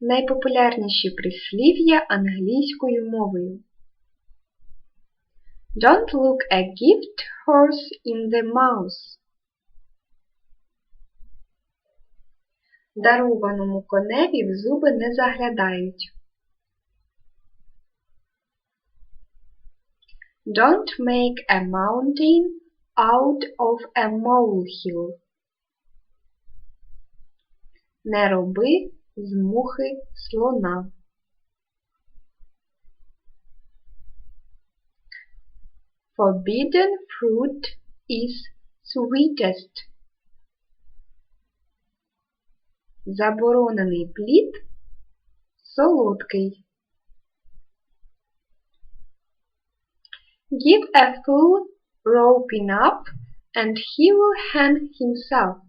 Найпопулярніші прислів'я англійською мовою. Don't look a gift horse in the mouth. Дарованому коневі в зуби не заглядають. Don't make a mountain out of a molehill. Не роби з мухи слона. Forbidden fruit is sweetest. Заборонений плід солодкий. Give a fool rope enough and he will hang himself.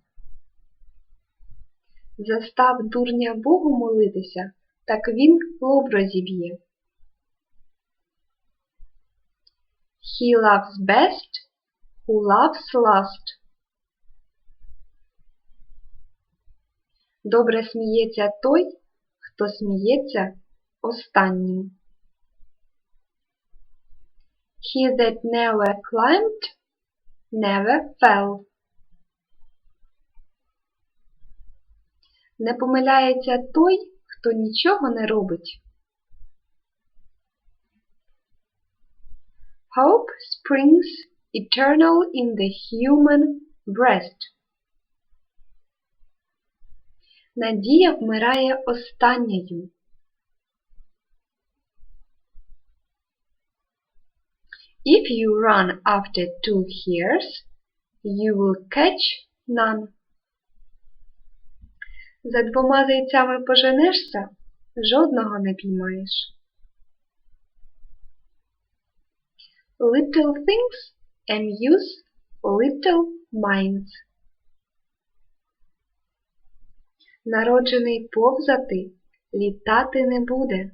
Застав дурня Богу молитися, так він лоб розіб'є. He loves best who loves last. Добре сміється той, хто сміється останнім. He that never climbed never fell. Не помиляється той, хто нічого не робить. Hope springs eternal in the human breast. Надія вмирає останньою. If you run after two hares, you will catch none. За двома зайцями поженешся, жодного не піймаєш. Little things amuse little minds. Народжений повзати літати не буде.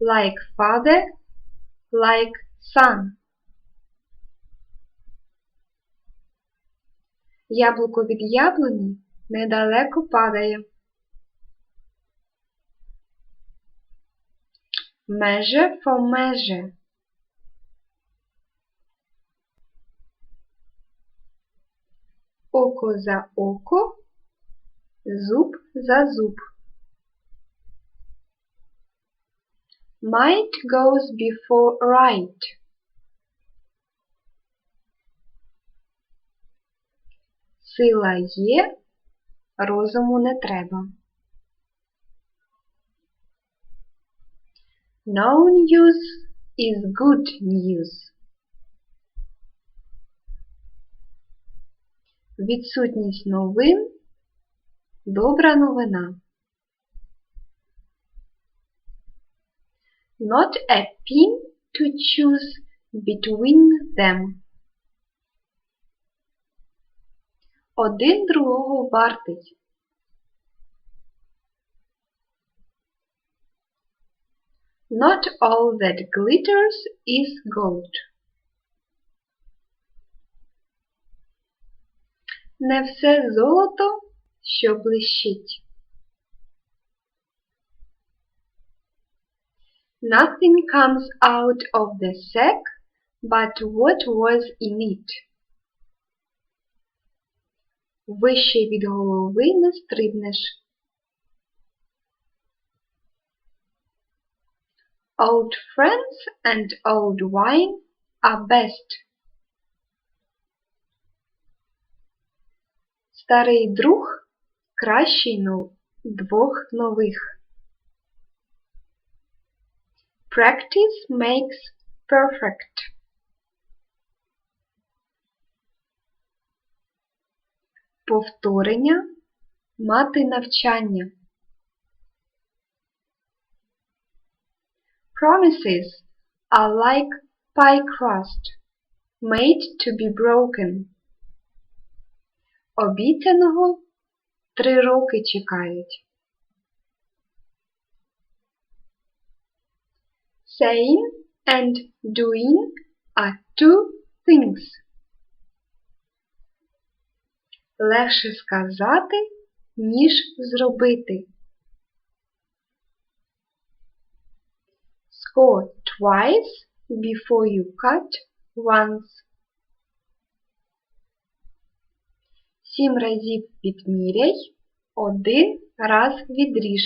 Like father, like son. Яблуко від яблуні недалеко падає. Measure for measure. Око за око, зуб за зуб. Might goes before right. Сила є, розуму не треба. No news is good news. Відсутність новин добра новина. Not a pin to choose between them. Один другого вартий. Not all that glitters is gold. Не все золото, що блищить. Nothing comes out of the sack but what was in it. Вище від голови не стрибнеш. Old friends and old wine are best. Старий друг кращий ну, двох нових. Practice makes perfect. Повторення мати навчання. Promises are like pie crust, made to be broken. Обіцяного три роки чекають. Saying and doing are two things. Легше сказати, ніж зробити. Score twice before you cut once. Сім разів відміряй, один раз відріж.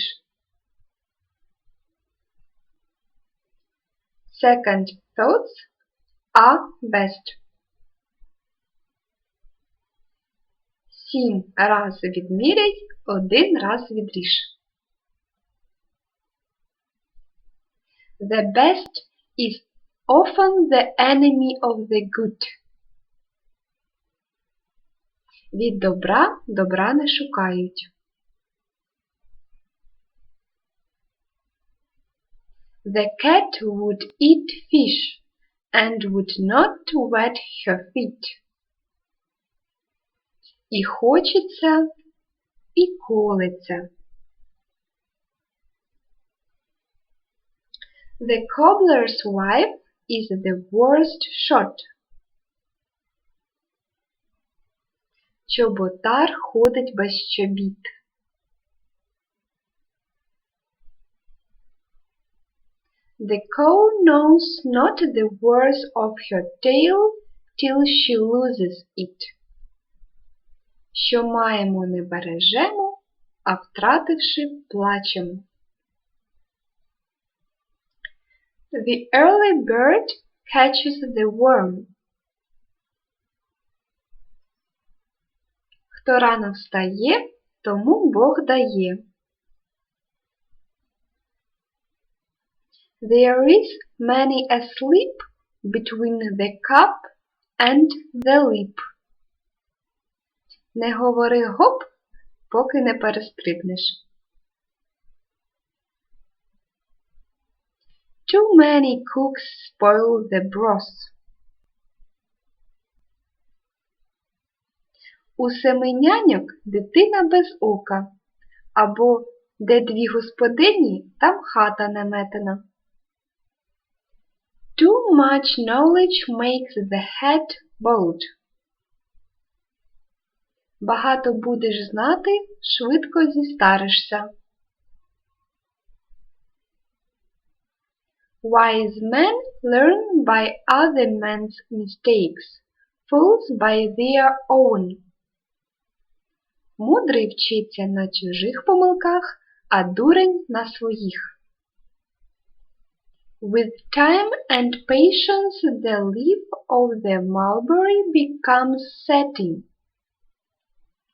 Second thoughts are best. Сім раз відміряй, один раз відріж. The best is often the enemy of the good. Від добра добра не шукають. The cat would eat fish and would not wet her feet. І хочеться, і колеться. The cobbler's wife is the worst shot. Чоботар ходить без чобіт. The cow knows not the worth of her tail till she loses it. Що маємо не бережемо, а втративши плачемо. The early bird catches the worm. Хто рано встає, тому Бог дає. There is many asleep between the cup and the lip. Не говори гоп, поки не перестрибнеш. Too many cooks spoil the broth. У семи няньок дитина без ока, або де дві господині, там хата наметена. Too much knowledge makes the head bald. Багато будеш знати, швидко зістаришся. Wise men learn by other men's mistakes, fools by their own. Мудрий вчиться на чужих помилках, а дурень на своїх. With time and patience the leaf of the mulberry becomes setting.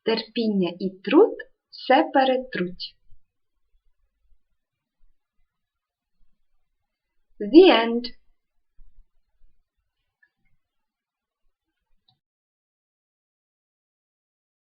Терпіння і труд все перетруть. The end.